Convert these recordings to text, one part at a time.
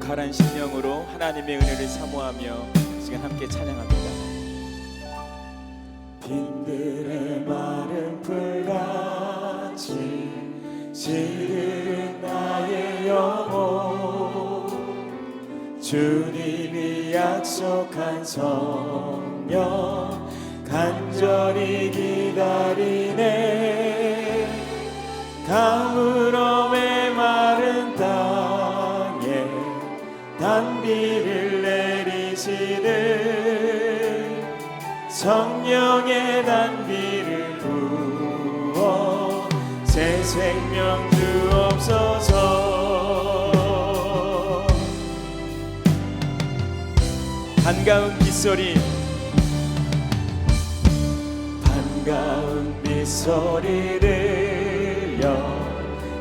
가란 심령으로 하나님의 은혜를 사모하며 시간 함께 찬양합니다. 빈들의 마른 풀같이 시들은 나의 영혼 주님이 약속한 성령 간절히 기다리네 가물음 단비를 내리시는 성령의 단비를 부어 새 생명 주옵소서. 반가운 빗소리. 반가운 빗소리를요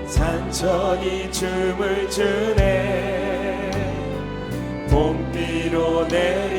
산천이 춤을 추네 봄비로 내리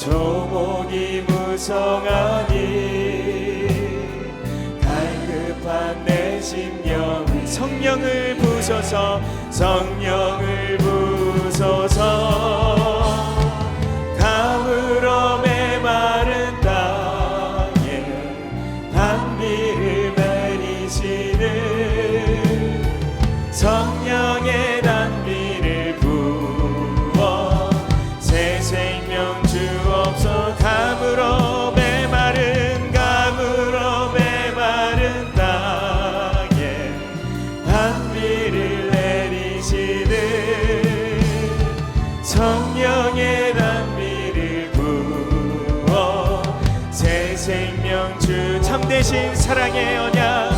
조목이 무성하니 갈급한 내 심령 성령을 부소서 성령을 부소서. 가물음의 마른 땅에 단비를 내리시는 성령의 단비를 부어 새 생명 주 참되신 사랑의 언약.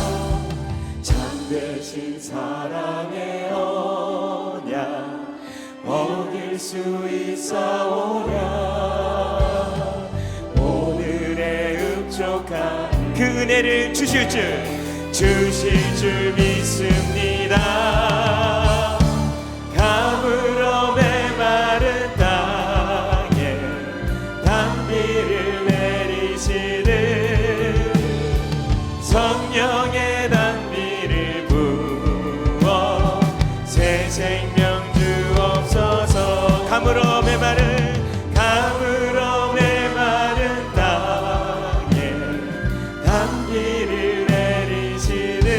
참되신 사랑의 언약. 어길 수 있사오랴. 오늘의 흡족한 그 은혜를 주실 줄 주실 줄 믿습니다. 가물 생명 주옵소서 가물음의 마른 가물음의 마른 땅에 단비를 내리시는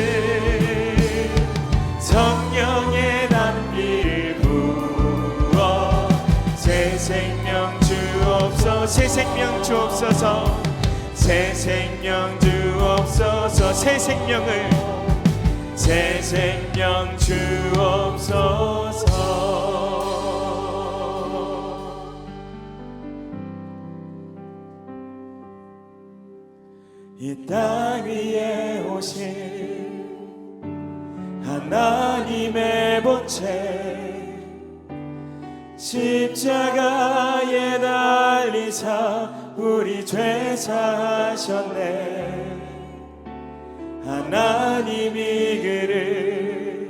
성령의 단비를 부어 새 생명 주옵소서 새 생명 주옵소서 새 생명 주옵소서 새 생명을 새 생명 주옵소서. 이 땅 위에 오신 하나님의 본체 십자가에 달리사 우리 죄 사하셨네 하나님이 그를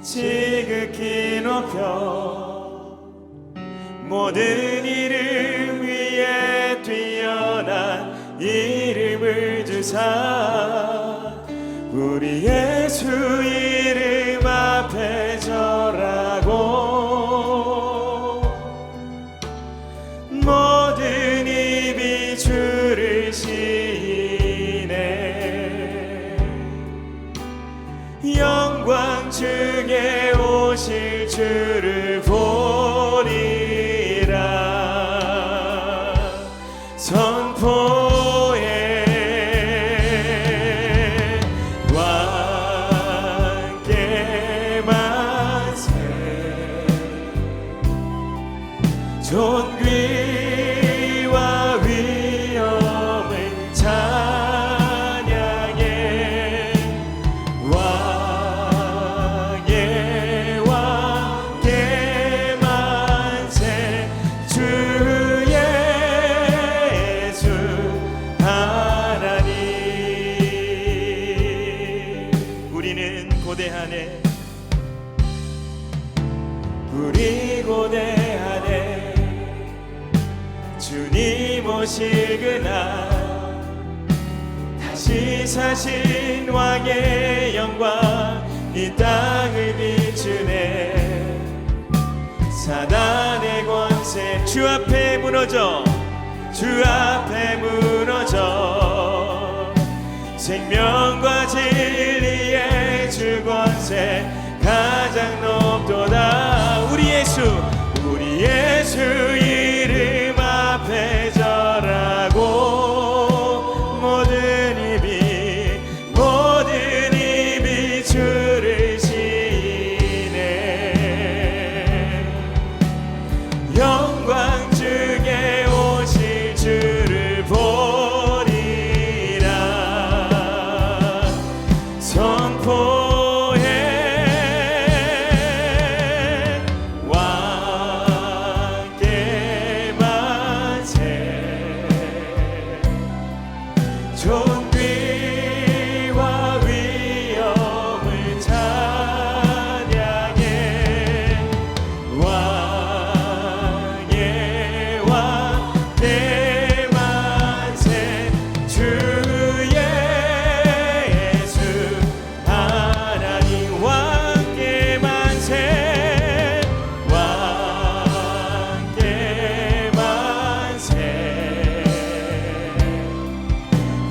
지극히 높여 모든 이름 위에 뛰어난 이름을 주사 우리 예수 이 주를 보리라. 선포해 왕께 만세. 존귀 땅을 비추네. 사단의 권세 주 앞에 무너져. 주 앞에 무너져. 생명과 진리의 주 권세 가장 높도다. 우리 예수 우리 예수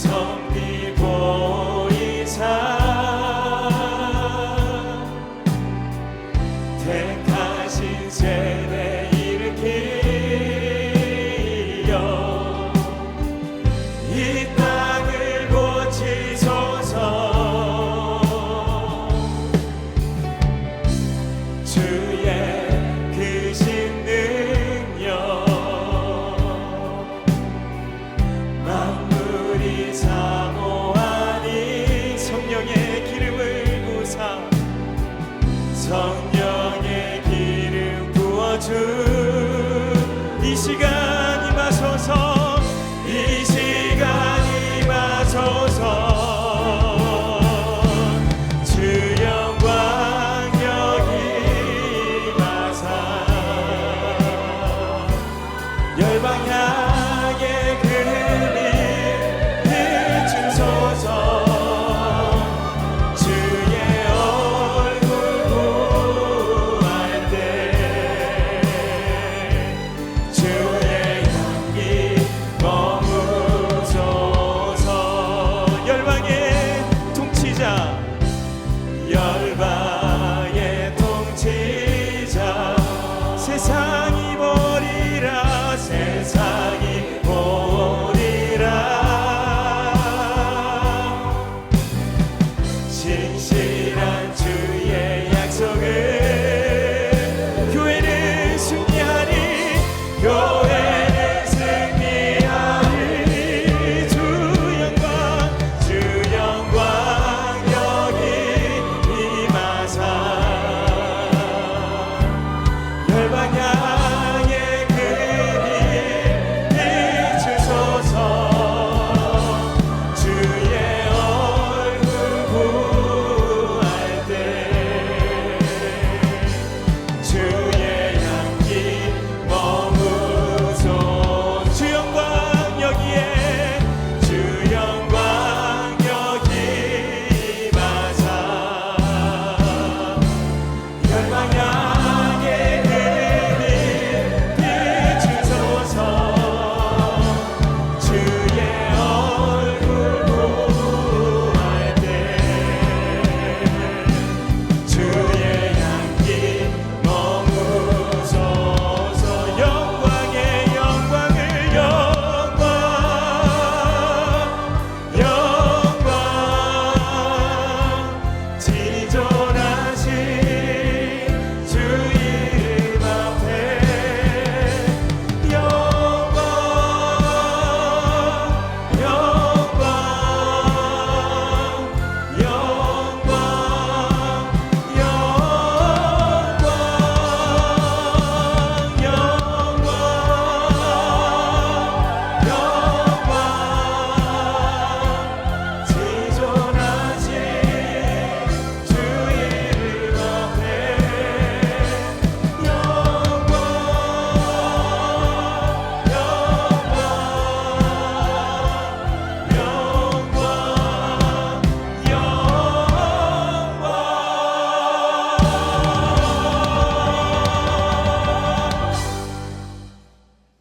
섬기고 신실한